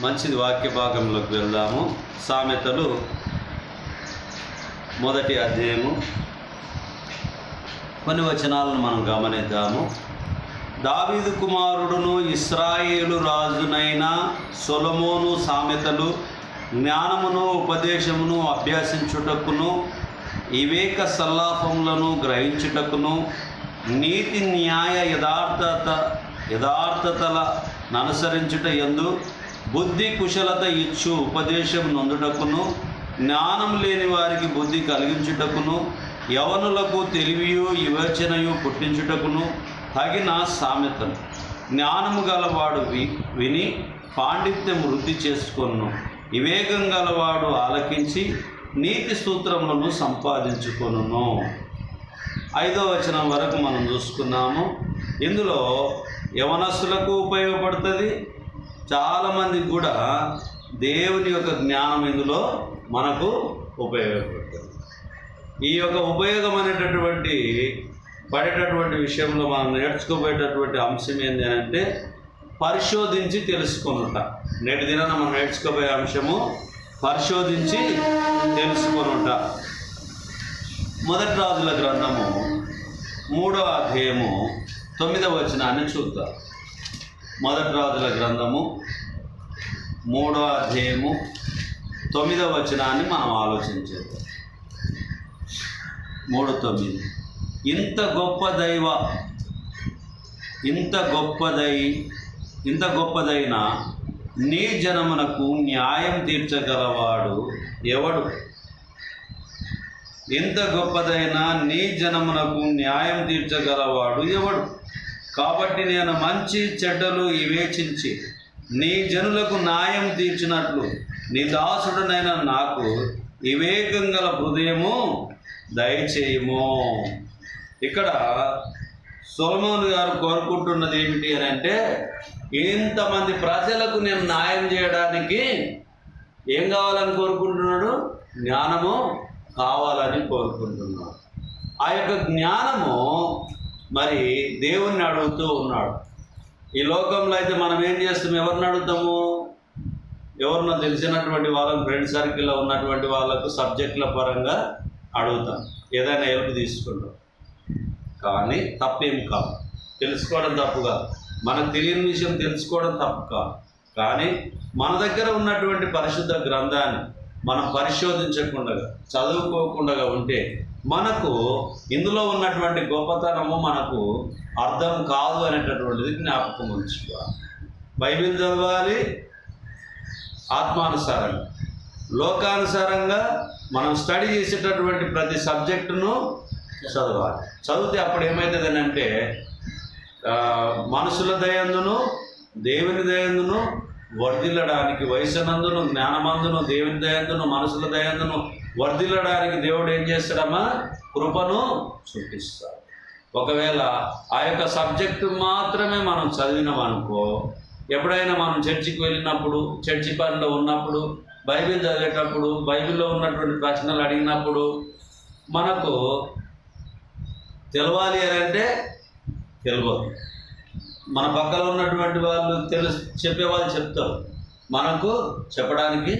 మంచిది వాక్య భాగంలోకి వెళ్దాము. సామెతలు మొదటి అధ్యాయము. కొన్ని వచనాలను మనం గమనిద్దాము. దావీదు కుమారుడును ఇస్రాయేలు రాజునైన సొలమోను సామెతలు జ్ఞానమును ఉపదేశమును అభ్యసించుటకును వివేక సల్లాపములను గ్రహించుటకును నీతి న్యాయ యథార్థత యథార్థతల అనుసరించుట ఎందు బుద్ధి కుశలత ఇచ్చు ఉపదేశం నొందుటకును జ్ఞానం లేని వారికి బుద్ధి కలిగించుటకును యవనులకు తెలివియు వివేచనయు పుట్టించుటకును తగిన సామెతలు. జ్ఞానము గలవాడు వి విని పాండిత్యం వృద్ధి చేసుకొను వివేకం గలవాడు ఆలకించి నీతి సూత్రములను సంపాదించుకొనును. ఐదో వచనం వరకు మనం చూసుకున్నాము. ఇందులో యవనస్తులకు ఉపయోగపడుతుంది. చాలామందికి కూడా దేవుని యొక్క జ్ఞానం ఇందులో మనకు ఉపయోగపడుతుంది. ఈ యొక్క ఉపయోగం అనేటటువంటి పడేటటువంటి విషయంలో మనం నేర్చుకోబోయేటటువంటి అంశం ఏంటి అంటే పరిశోధించి తెలుసుకొనుట. నేటి దినాన మనం నేర్చుకోబోయే అంశము పరిశోధించి తెలుసుకొనుట. మొదటి రాజుల గ్రంథము మూడవ అధ్యాయము తొమ్మిదవ వచనాన్ని చూద్దాం. మొదటి రాజుల గ్రంథము మూడవ అధ్యాయము తొమ్మిదవ వచనాన్ని మనం ఆలోచించేద్దాం మూడు తొమ్మిది. ఇంత గొప్ప దైవ ఇంత గొప్పదై ఇంత గొప్పదైన నీ జనమునకు న్యాయం తీర్చగలవాడు ఎవడు? ఎంత గొప్పదైనా నీ జనమునకు న్యాయం తీర్చగలవాడు ఎవడు? కాబట్టి నేను మంచి చెడ్డలు వివేచించి నీ జనులకు న్యాయం తీర్చినట్లు నీ దాసుడనైన నాకు వివేకం గల హృదయము దయచేయము. ఇక్కడ సొలమోన్ గారు కోరుకుంటున్నది ఏమిటి అని అంటే ఇంతమంది ప్రజలకు నేను న్యాయం చేయడానికి ఏం కావాలని కోరుకుంటున్నాడు? జ్ఞానము కావాలని కోరుకుంటున్నాడు. ఆ యొక్క జ్ఞానము మరి దేవుణ్ణి అడుగుతూ ఉన్నాడు. ఈ లోకంలో అయితే మనం ఏం చేస్తాం? ఎవరిని అడుగుతాము? ఎవరినో తెలిసినటువంటి వాళ్ళని ఫ్రెండ్ సర్కిల్లో ఉన్నటువంటి వాళ్ళకు సబ్జెక్టుల పరంగా అడుగుతాం. ఏదైనా హెల్ప్ తీసుకుంటాం. కానీ తప్పేం కాదు. తెలుసుకోవడం తప్పు కాదు. మనకు తెలియని విషయం తెలుసుకోవడం తప్పు కాదు. కానీ మన దగ్గర ఉన్నటువంటి పరిశుద్ధ గ్రంథాన్ని మనం పరిశోధించకుండా చదువుకోకుండా ఉంటే మనకు ఇందులో ఉన్నటువంటి గొప్పతనము మనకు అర్థం కాదు అనేటటువంటిది జ్ఞాపకం ఉంచుకోవాలి. బైబిల్ చదవాలి ఆత్మానుసారంగా. లోకానుసారంగా మనం స్టడీ చేసేటటువంటి ప్రతి సబ్జెక్టును చదవాలి. చదివితే అప్పుడు ఏమవుతుంది అంటే మనుషుల దయందును దేవుని దయందును వర్ధిల్లడానికి వయసునందును జ్ఞానమందును దేవుని దయందును మనసుల దయందును వర్ధిల్లడానికి దేవుడు ఏం చేస్తాడమ్మా? కృపను చూపిస్తాడు ఒకవేళ ఆ యొక్క సబ్జెక్టు మాత్రమే మనం చదివినాం అనుకో ఎప్పుడైనా మనం చర్చికి వెళ్ళినప్పుడు చర్చి పనిలో ఉన్నప్పుడు బైబిల్ చదివేటప్పుడు బైబిల్లో ఉన్నటువంటి ప్రశ్నలు అడిగినప్పుడు మనకు తెలవాలి అని అంటే తెలియదు మన పక్కన ఉన్నటువంటి వాళ్ళు తెలుసు చెప్పే వాళ్ళు చెప్తారు మనకు చెప్పడానికి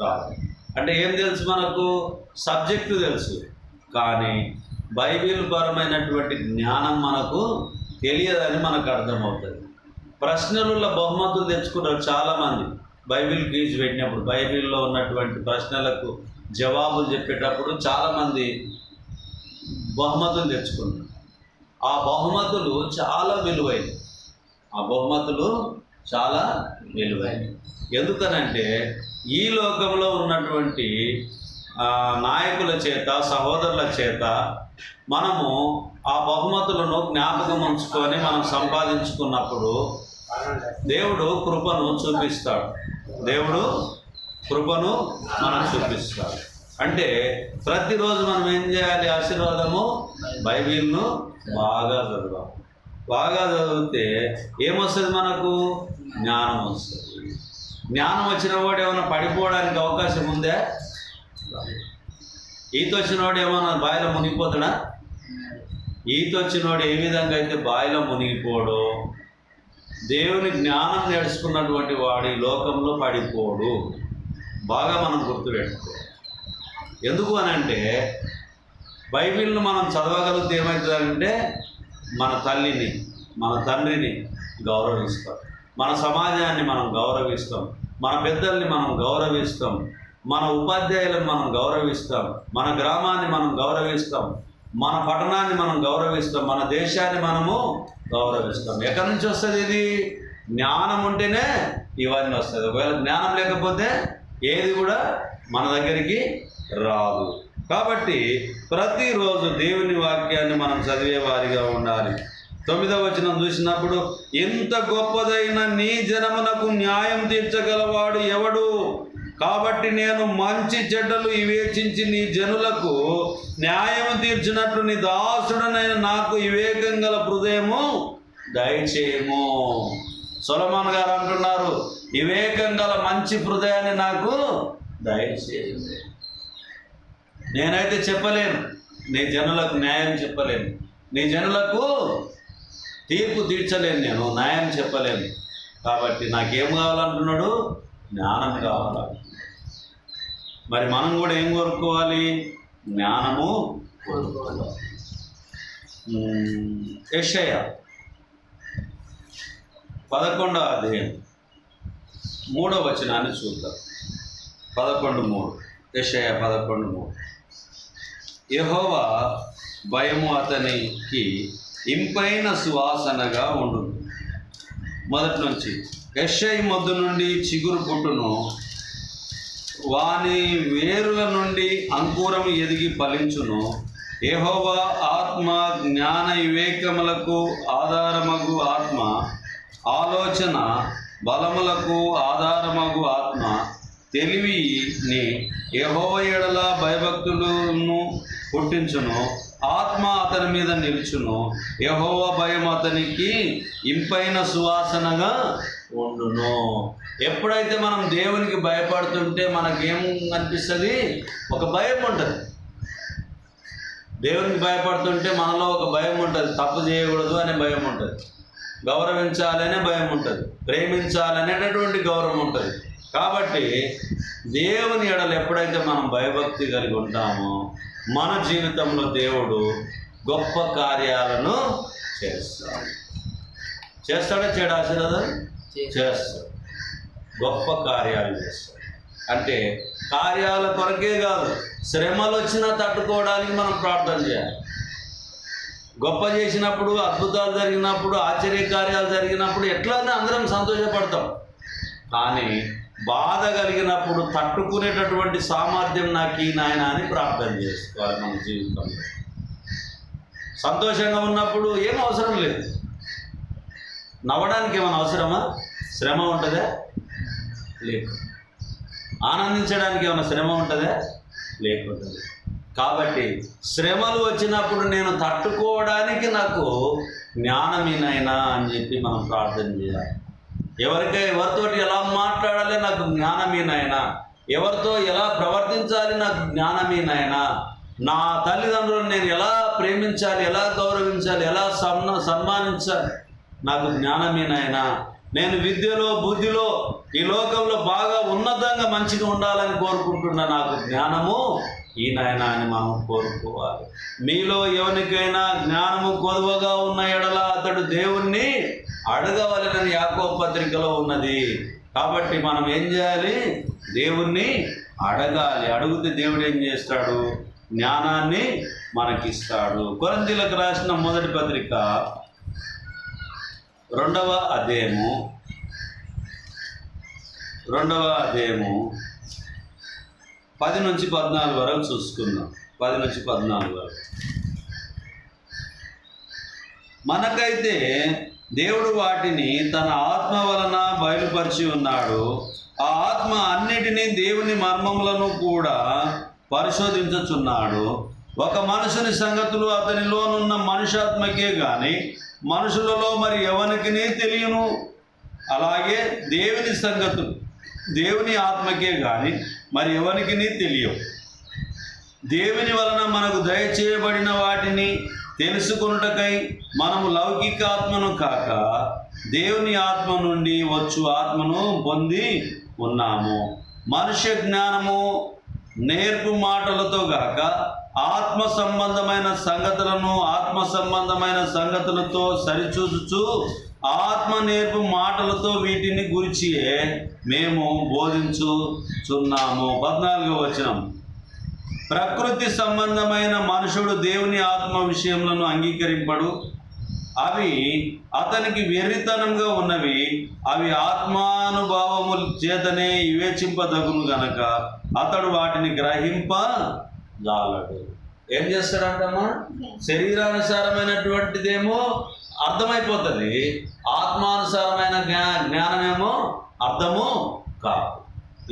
రాదు. అంటే ఏం తెలుసు మనకు? సబ్జెక్టు తెలుసు. కానీ బైబిల్ పరమైనటువంటి జ్ఞానం మనకు తెలియదని మనకు అర్థమవుతుంది. ప్రశ్నలలో బహుమతులు తెచ్చుకున్నారు చాలామంది. బైబిల్ క్విజ్ పెట్టినప్పుడు బైబిల్లో ఉన్నటువంటి ప్రశ్నలకు జవాబులు చెప్పేటప్పుడు చాలామంది బహుమతులు తెచ్చుకున్నారు ఆ బహుమతులు చాలా విలువైనవి. ఆ బహుమతులు చాలా విలువైనవి. ఎందుకనంటే ఈ లోకంలో ఉన్నటువంటి నాయకుల చేత సహోదరుల చేత మనము ఆ బహుమతులను జ్ఞాపకం ఉంచుకొని మనం సంపాదించుకున్నప్పుడు దేవుడు కృపను చూపిస్తాడు. దేవుడు కృపను మనం చూపిస్తాడు. అంటే ప్రతిరోజు మనం ఏం చేయాలి? ఆశీర్వాదము బైబిల్ను బాగా చదవాలి. బాగా చదివితే ఏమొస్తుంది మనకు? జ్ఞానం వస్తుంది. జ్ఞానం వచ్చిన వాడు ఏమైనా పడిపోవడానికి అవకాశం ఉందా? ఈత వచ్చిన వాడు ఏమైనా బావిలో మునిగిపోతాడా? ఈత వచ్చినోడు ఏ విధంగా అయితే బావిలో మునిగిపోడో దేవుని జ్ఞానం నేర్చుకున్నటువంటి వాడు ఈ లోకంలో పడిపోడు. బాగా మనం గుర్తుపెట్టుకో. ఎందుకు అని అంటే బైబిల్ను మనం చదవగలిగితే ఏమవుతుందంటే మన తల్లిని మన తండ్రిని గౌరవిస్తాం. మన సమాజాన్ని మనం గౌరవిస్తాం. మన పెద్దల్ని మనం గౌరవిస్తాం. మన ఉపాధ్యాయులను మనం గౌరవిస్తాం. మన గ్రామాన్ని మనం గౌరవిస్తాం. మన పట్టణాన్ని మనం గౌరవిస్తాం. మన దేశాన్ని మనము గౌరవిస్తాం. ఎక్కడి నుంచి వస్తుంది ఇది? జ్ఞానం ఉంటేనే ఇవన్నీ వస్తుంది. ఒకవేళ జ్ఞానం లేకపోతే ఏది కూడా మన దగ్గరికి రాదు. కాబట్టి ప్రతిరోజు దేవుని వాక్యాన్ని మనం చదివే వారిగా ఉండాలి. తొమ్మిదవ వచనం చూసినప్పుడు ఎంత గొప్పదైన నీ జనమునకు న్యాయం తీర్చగలవాడు ఎవడు? కాబట్టి నేను మంచి చెడ్డలు వివేచించి నీ జనులకు న్యాయం తీర్చినట్లు నీ దాసుడనైన నాకు వివేకం గల హృదయము దయచేయము. సొలమాన్ గారు అంటున్నారు వివేకం గల మంచి హృదయాన్ని నాకు దయచేయండి. నేనైతే చెప్పలేను. నీ జనులకు న్యాయం చెప్పలేను. నీ జనులకు తీర్పు తీర్చలేను నేను. న్యాయం చెప్పలేను. కాబట్టి నాకేం కావాలంటున్నాడు? జ్ఞానం కావాలి? మరి మనం కూడా ఏం కోరుకోవాలి? జ్ఞానము కోరుకోవాలి. యషయ పదకొండవ అధ్యాయం మూడవ వచనాన్ని చూద్దాం. పదకొండు మూడు. యషయ పదకొండు మూడు. యహోవా భయము అతనికి ఇంపైన సువాసనగా ఉండును. మొదటి నుంచి యషై మొద్దు నుండి చిగురు పుట్టును. వాని వేరుల నుండి అంకురం ఎదిగి ఫలించును. యహోవా ఆత్మ జ్ఞాన వివేకములకు ఆధారమగు ఆత్మ. ఆలోచన బలములకు ఆధారమగు ఆత్మ. తెలివిని యహోవ ఎడల భయభక్తులను పుట్టించును. ఆత్మ అతని మీద నిలుచును. యహోవ భయం అతనికి ఇంపైన సువాసనగా ఉండును. ఎప్పుడైతే మనం దేవునికి భయపడుతుంటే మనకేం అనిపిస్తుంది? ఒక భయం ఉంటుంది. దేవునికి భయపడుతుంటే మనలో ఒక భయం ఉంటుంది. తప్పు చేయకూడదు అనే భయం ఉంటుంది. గౌరవించాలనే భయం ఉంటుంది. ప్రేమించాలనేటటువంటి గౌరవం ఉంటుంది. కాబట్టి దేవుని ఎడలు ఎప్పుడైతే మనం భయభక్తి కలిగి ఉంటామో మన జీవితంలో దేవుడు గొప్ప కార్యాలను చేస్తాడు. చేస్తాడా? చేయడా ఆశీర్వాదం? చేస్తాడు. గొప్ప కార్యాలు చేస్తాడు. అంటే కార్యాల కొరకే కాదు శ్రమలు వచ్చినా తట్టుకోవడానికి మనం ప్రార్థన చేయాలి. గొప్ప చేసినప్పుడు అద్భుతాలు జరిగినప్పుడు ఆశ్చర్య కార్యాలు జరిగినప్పుడు ఎట్లయినా అందరం సంతోషపడతాం. కానీ బాధ కలిగినప్పుడు తట్టుకునేటటువంటి సామర్థ్యం నాకు ఈ నాయన అని ప్రార్థన చేసుకోవాలి మన జీవితంలో. సంతోషంగా ఉన్నప్పుడు ఏం అవసరం లేదు. నవ్వడానికి ఏమైనా అవసరమా? శ్రమ ఉంటుందా? లేదు. ఆనందించడానికి ఏమైనా శ్రమ ఉంటుందా? లేకుంటుంది. కాబట్టి శ్రమలు వచ్చినప్పుడు నేను తట్టుకోవడానికి నాకు జ్ఞానమేనైనా అని చెప్పి మనం ప్రార్థన చేయాలి. ఎవరికై ఎవరితోటి ఎలా మాట్లాడాలి నాకు జ్ఞానమేనాయనా ఎవరితో ఎలా ప్రవర్తించాలి నాకు జ్ఞానమే జ్ఞానమేనాయనా నా తల్లిదండ్రులను నేను ఎలా ప్రేమించాలి ఎలా గౌరవించాలి ఎలా సన్న సన్మానించాలి? నాకు జ్ఞానమేనాయనా నేను విద్యలో బుద్ధిలో ఈ లోకంలో బాగా ఉన్నతంగా మంచిగా ఉండాలని కోరుకుంటున్న నాకు జ్ఞానము ఈ నాయన అని మనం కోరుకోవాలి. మీలో ఎవరికైనా జ్ఞానము కొదువగా ఉన్న ఎడల అతడు దేవుణ్ణి అడగవలనని యాకో పత్రికలో ఉన్నది. కాబట్టి మనం ఏం చేయాలి? దేవుణ్ణి అడగాలి. అడిగితే దేవుడు ఏం చేస్తాడు? జ్ఞానాన్ని మనకిస్తాడు. కొరంతీలకు రాసిన మొదటి పత్రిక రెండవ అధ్యాయము. రెండవ అధ్యాయము పది నుంచి పద్నాలుగు వరకు చూసుకుందాం. పది నుంచి పద్నాలుగు వరకు. మనకైతే దేవుడు వాటిని తన ఆత్మ వలన బయలుపరిచి ఉన్నాడు. ఆ ఆత్మ అన్నిటినీ దేవుని మర్మములను కూడా పరిశోధించుచున్నాడు. ఒక మనుషుని సంగతులు అతనిలోనున్న మనుషాత్మకే గాని మనుషులలో మరి ఎవరికినే తెలియను. అలాగే దేవుని సంగతులు దేవుని ఆత్మకే గాని మరి ఎవరికిని తెలియవు. దేవుని వలన మనకు దయచేయబడిన వాటిని తెలుసుకొనుటకై మనము లౌకిక ఆత్మను కాక దేవుని ఆత్మ నుండి వచ్చు ఆత్మను పొంది ఉన్నాము. మనుష్య జ్ఞానము నేర్పు మాటలతో గాక ఆత్మ సంబంధమైన సంగతులను ఆత్మ సంబంధమైన సంగతులతో సరిచూచుచు ఆత్మ నేర్పు మాటలతో వీటిని గురిచియే మేము బోధించుచున్నాము. పద్నాలుగో వచనం. ప్రకృతి సంబంధమైన మనుషుడు దేవుని ఆత్మ విషయములను అంగీకరింపడు. అవి అతనికి వెర్రితనంగా ఉన్నవి. అవి ఆత్మానుభావముల చేతనే వివేచింపదగును గనక అతడు వాటిని గ్రహింప జాలడు ఏం చేస్తాడంటమ్మా? శరీరానుసారమైనటువంటిదేమో అర్థమైపోతుంది. ఆత్మానుసారమైన జ్ఞా జ్ఞానమేమో అర్థము కాదు.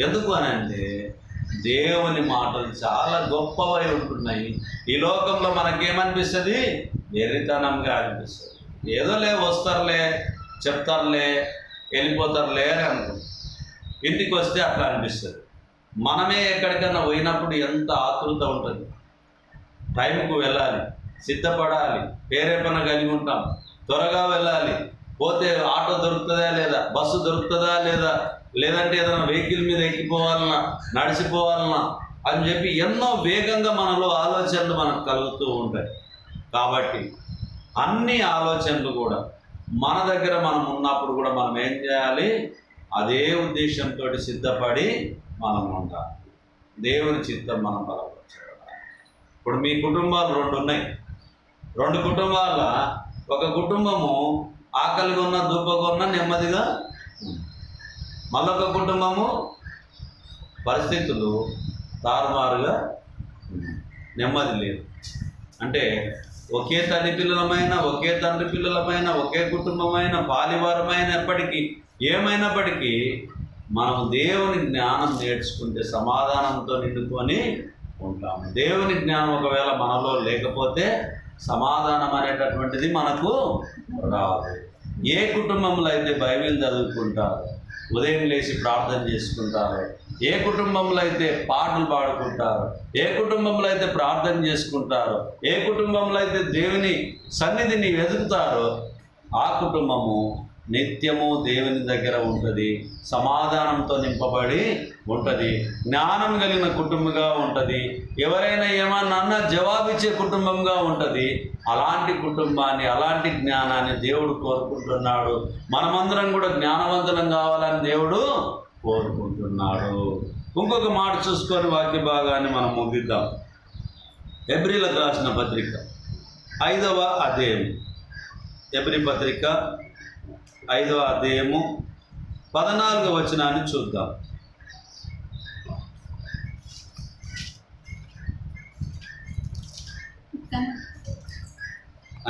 ఎందుకు అని అంటే దేవుని మాటలు చాలా గొప్పవై ఉంటున్నాయి. ఈ లోకంలో మనకేమనిపిస్తుంది? వెర్రితనంగా అనిపిస్తుంది. ఏదోలే వస్తారులే చెప్తారులే వెళ్ళిపోతారులే అని అనుకుంటాం. ఇంటికి వస్తే అట్లా అనిపిస్తుంది. మనమే ఎక్కడికైనా పోయినప్పుడు ఎంత ఆతృత ఉంటుంది. టైంకు వెళ్ళాలి సిద్ధపడాలి పేరేపన కలిగి ఉంటాం. త్వరగా వెళ్ళాలి. పోతే ఆటో దొరుకుతుందా లేదా? బస్సు దొరుకుతుందా లేదా? లేదంటే ఏదైనా వెహికల్ మీద ఎక్కిపోవాలన్నా నడిచిపోవాలన్నా అని చెప్పి ఎన్నో వేగంగా మనలో ఆలోచనలు మనకు కలుగుతూ ఉంటాయి. కాబట్టి అన్ని ఆలోచనలు కూడా మన దగ్గర మనం ఉన్నప్పుడు కూడా మనం ఏం చేయాలి? అదే ఉద్దేశంతో సిద్ధపడి మనం ఉండాలి. దేవుని చిత్తం మనం బలపరచాలి ఇప్పుడు మీ కుటుంబాలు రెండు ఉన్నాయి. రెండు కుటుంబాల ఒక కుటుంబము ఆకలిగా ఉన్న దూపగా ఉన్న నెమ్మదిగా మళ్ళొక కుటుంబము పరిస్థితులు తారుమారుగా నెమ్మది లేదు. అంటే ఒకే తల్లి పిల్లలమైన ఒకే తండ్రి పిల్లలమైన ఒకే కుటుంబమైన పాలివారమైనప్పటికీ ఏమైనప్పటికీ మనం దేవుని జ్ఞానం నేర్చుకుంటే సమాధానంతో నిండుకొని ఉంటాము. దేవుని జ్ఞానం ఒకవేళ మనలో లేకపోతే సమాధానం అనేటటువంటిది మనకు రాదు. ఏ కుటుంబంలో అయితే బైబిల్ చదువుకుంటారో ఉదయం లేచి ప్రార్థన చేసుకుంటారు. ఏ కుటుంబంలో అయితే పాటలు పాడుకుంటారో ఏ కుటుంబంలో అయితే ప్రార్థన చేసుకుంటారో ఏ కుటుంబంలో అయితే దేవుని సన్నిధిని వెతుకుతారో ఆ కుటుంబము నిత్యము దేవుని దగ్గర ఉంటుంది. సమాధానంతో నింపబడి ఉంటుంది. జ్ఞానం కలిగిన కుటుంబంగా ఉంటుంది. ఎవరైనా ఏమన్నా జవాబిచ్చే కుటుంబంగా ఉంటుంది. అలాంటి కుటుంబాన్ని అలాంటి జ్ఞానాన్ని దేవుడు కోరుకుంటున్నాడు. మనమందరం కూడా జ్ఞానవంతులం కావాలని దేవుడు కోరుకుంటున్నాడు. ఇంకొక మాట చూసుకొని వాక్య భాగాన్ని మనం ముగిద్దాం. ఎబ్రిలకు రాసిన పత్రిక. ఐదవ అధ్యాయం. ఎబ్రి పత్రిక ఐదవ అధ్యాయము పద్నాలుగవ వచనాన్ని చూద్దాం.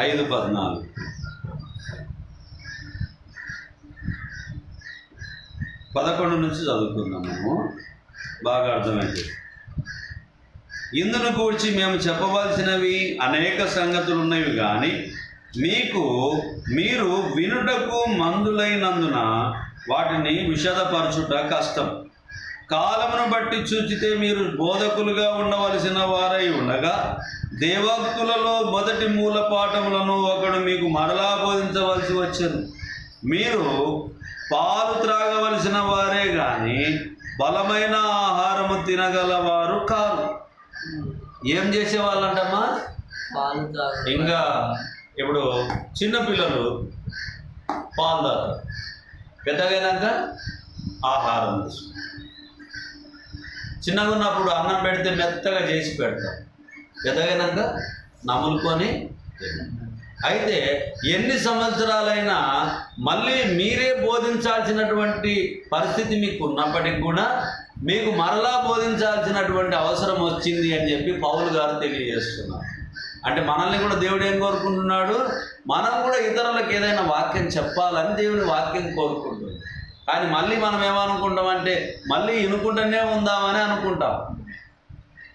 ఐదు పద్నాలుగు. పదకొండు నుంచి చదువుకుందాం మేము బాగా అర్థమైంది. ఇందును కూర్చి మేము చెప్పవలసినవి అనేక సంగతులు ఉన్నవి కానీ మీకు మీరు వినుటకు మందులైనందున వాటిని విషదపరచుట కష్టం. కాలమును బట్టి చూచితే మీరు బోధకులుగా ఉండవలసిన వారై ఉండగా దేవోక్తులలో మొదటి మూల పాఠములను ఒకడు మీకు మరలా బోధించవలసి వచ్చను. మీరు పాలు త్రాగవలసిన వారే కానీ బలమైన ఆహారము తినగలవారు కాదు ఏం చేసేవాళ్ళంటమ్మా? ఇంకా ఇప్పుడు చిన్నపిల్లలు పాలు తాగుతారు. పెద్దగైనాక ఆహారం తీసుకుంటారు. చిన్నగా ఉన్నప్పుడు అన్నం పెడితే మెత్తగా చేసి పెడతాం పెద్దగైనాక నములుకొని అయితే ఎన్ని సంవత్సరాలైనా మళ్ళీ మీరే బోధించాల్సినటువంటి పరిస్థితి మీకు ఉన్నప్పటికి కూడా మీకు మరలా బోధించాల్సినటువంటి అవసరం వచ్చింది అని చెప్పి పౌలు గారు తెలియజేస్తున్నారు. అంటే మనల్ని కూడా దేవుడు ఏం కోరుకుంటున్నాడు? మనం కూడా ఇతరులకు ఏదైనా వాక్యం చెప్పాలని దేవుని వాక్యం కోరుకుంటుంది. కానీ మళ్ళీ మనం ఏమనుకుంటాం అంటే మళ్ళీ ఇనుకుంటూనే ఉందామని అనుకుంటాం.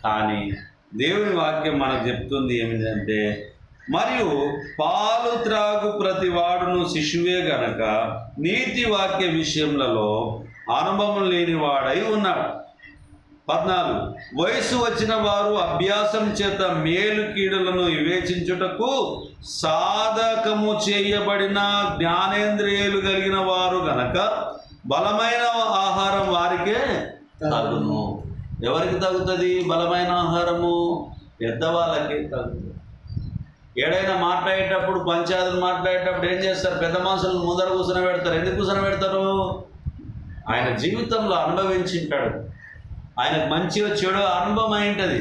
కానీ దేవుని వాక్యం మనకు చెప్తుంది ఏమిటంటే మరియు పాలు త్రాగు ప్రతి వాడును శిశువే గనక నీతి వాక్య విషయములలో అనుభవం లేని వాడై ఉన్నాడు. పద్నాలుగు. వయసు వచ్చిన వారు అభ్యాసం చేత మేలు కీడులను వివేచించుటకు సాధకము చేయబడిన జ్ఞానేంద్రియాలు కలిగిన వారు గనక బలమైన ఆహారం వారికే తగును. ఎవరికి తగుతుంది? బలమైన ఆహారము పెద్దవాళ్ళకి తగుతుంది. ఏడైనా మాట్లాడేటప్పుడు పంచాయతీలు మాట్లాడేటప్పుడు ఏం చేస్తారు? పెద్ద మనుషులు ముందర కూర్చొని పెడతారు. ఎందుకు కూర్చొని పెడతారు? ఆయన జీవితంలో అనుభవించింటాడు ఆయనకు మంచిగా చెడు అనుభవం అయి ఉంటుంది.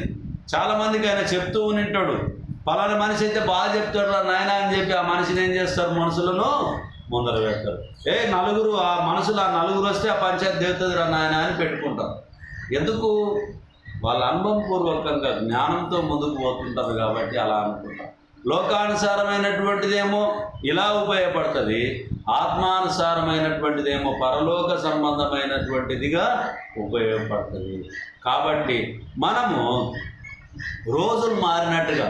చాలామందికి ఆయన చెప్తూ ఉంటాడు పలానా మనిషి అయితే బాగా చెప్తాడు నాయన అని చెప్పి ఆ మనిషిని ఏం చేస్తారు మనుషులను ముందర పెడతారు. ఏ నలుగురు ఆ మనుషులు ఆ నలుగురు వస్తే ఆ పంచాయతీ దేవుతుంది రా నాయన అని పెట్టుకుంటారు. ఎందుకు? వాళ్ళ అనుభవపూర్వకంగా జ్ఞానంతో ముందుకు పోతుంటారు కాబట్టి అలా అనుకుంటారు. లోకానుసారమైనటువంటిదేమో ఇలా ఉపయోగపడుతుంది. ఆత్మానుసారమైనటువంటిదేమో పరలోక సంబంధమైనటువంటిదిగా ఉపయోగపడుతుంది. కాబట్టి మనము రోజులు మారినట్టుగా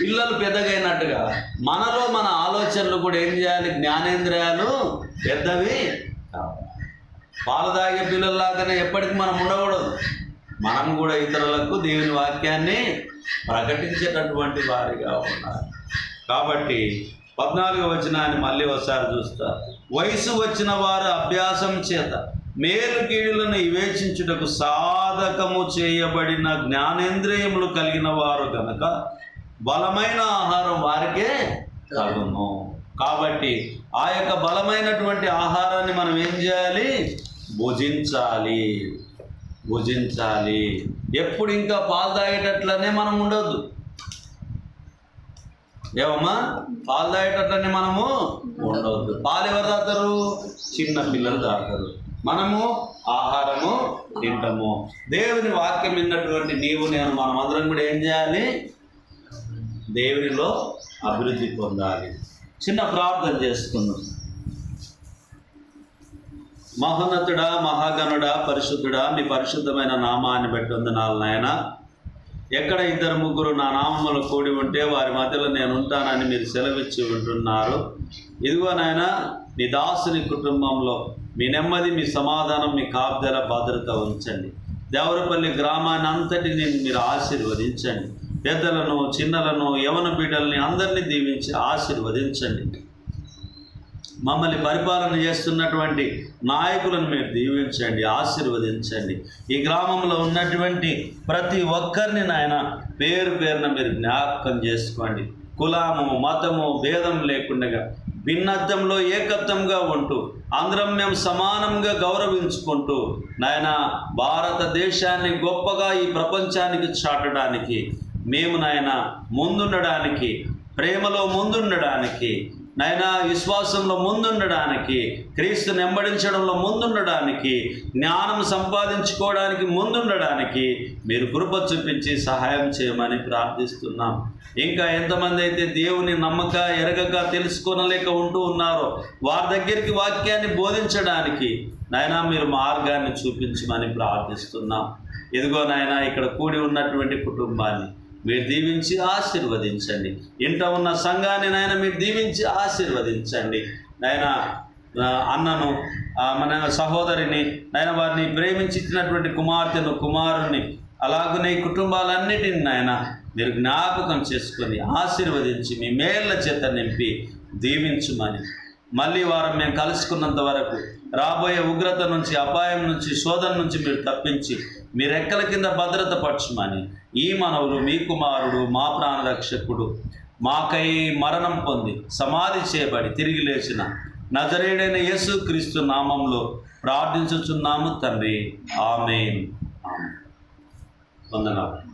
పిల్లలు పెద్దగైనట్టుగా మనలో మన ఆలోచనలు కూడా ఏం చేయాలి? జ్ఞానేంద్రియాలు పెద్దవి పాలు తాగే పిల్లల్లాగానే ఎప్పటికీ మనం ఉండకూడదు. మనం కూడా ఇతరులకు దేవుని వాక్యాన్ని ప్రకటించేటటువంటి వారిగా ఉన్నారు. కాబట్టి పద్నాలుగు వచనాన్ని మళ్ళీ ఒకసారి చూస్తా. వయసు వచ్చిన వారు అభ్యాసం చేత మేలు కీడులను వివేచించుటకు సాధకము చేయబడిన జ్ఞానేంద్రియములు కలిగిన వారు కనుక బలమైన ఆహారం వారికే తగును కాబట్టి ఆ యొక్క బలమైనటువంటి ఆహారాన్ని మనం ఏం చేయాలి? భుజించాలి. భుజించాలి. ఎప్పుడు ఇంకా పాలు తాగేటట్లనే మనం ఉండొద్దు. ఏమమ్మా పాలు తాగేటట్లనే మనము ఉండవద్దు పాలు ఎవరు తాగుతారు? చిన్న పిల్లలు తాగుతారు. మనము ఆహారము తింటాము. దేవుని వాక్యం విన్నటువంటి నీవు నేను మనం అందరం కూడా ఏం చేయాలి? దేవునిలో అభివృద్ధి పొందాలి. చిన్న ప్రార్థన చేసుకుందాం. మహోన్నతుడా మహాగణుడా పరిశుద్ధుడా మీ పరిశుద్ధమైన నామాన్ని బట్టి వందనాలు నాయన. ఎక్కడ ఇద్దరు ముగ్గురు నా నామములు కూడి ఉంటే వారి మధ్యలో నేను ఉంటానని మీరు సెలవిచ్చి ఉంటున్నారు. ఇదిగో నాయన నీ దాసుని కుటుంబంలో మీ నెమ్మది మీ సమాధానం మీ కాపుదల భద్రత ఉంచండి. దేవరపల్లి గ్రామాన్ని అంతటిని మీరు ఆశీర్వదించండి. పెద్దలను చిన్నలను యవన బిడ్డల్ని అందరినీ దీవించి ఆశీర్వదించండి. మమ్మల్ని పరిపాలన చేస్తున్నటువంటి నాయకులను మీరు దీవించండి ఆశీర్వదించండి. ఈ గ్రామంలో ఉన్నటువంటి ప్రతి ఒక్కరిని నాయన పేరు పేరున మీరు జ్ఞాపకం చేసుకోండి. కులము మతము భేదం లేకుండా భిన్నత్వంలో ఏకత్వంగా ఉంటూ అందరం మేము సమానంగా గౌరవించుకుంటూ నాయన భారతదేశాన్ని గొప్పగా ఈ ప్రపంచానికి చాటడానికి మేము నాయన ముందుండడానికి ప్రేమలో ముందుండడానికి నాయన విశ్వాసంలో ముందుండడానికి క్రీస్తు నెంబడించడంలో ముందుండడానికి జ్ఞానం సంపాదించుకోవడానికి ముందుండడానికి మీరు కృప చూపించి సహాయం చేయమని ప్రార్థిస్తున్నాం. ఇంకా ఎంతమంది అయితే దేవుని నమ్మక ఎరగక తెలుసుకోనలేక ఉంటూ ఉన్నారో వారి దగ్గరికి వాక్యాన్ని బోధించడానికి నాయన మీరు మార్గాన్ని చూపించమని ప్రార్థిస్తున్నాం. ఇదిగో నాయన ఇక్కడ కూడి ఉన్నటువంటి కుటుంబాన్ని మీరు దీవించి ఆశీర్వదించండి. ఇంట ఉన్న సంఘాన్ని నాయన మీరు దీవించి ఆశీర్వదించండి. నాయన అన్నను మన సహోదరిని నాయన వారిని ప్రేమించి ఇచ్చినటువంటి కుమార్తెను కుమారుని అలాగనే ఈ కుటుంబాలన్నిటిని నాయన మీరు జ్ఞాపకం చేసుకొని ఆశీర్వదించి మీ మేళ్ళ చేత నింపి దీవించుమని. మళ్ళీ వారం మేము కలుసుకున్నంత వరకు రాబోయే ఉగ్రత నుంచి అపాయం నుంచి శోధన నుంచి మీరు తప్పించి మీ రెక్కల కింద భద్రత పరచుమని. ఈ మనవులు మీ కుమారుడు మా ప్రాణరక్షకుడు మాకై మరణం పొంది సమాధి చేయబడి తిరిగి లేచిన నజరేడైన యేసు క్రీస్తు నామంలో ప్రార్థించుచున్నాము తండ్రి. ఆమె వందనాలు.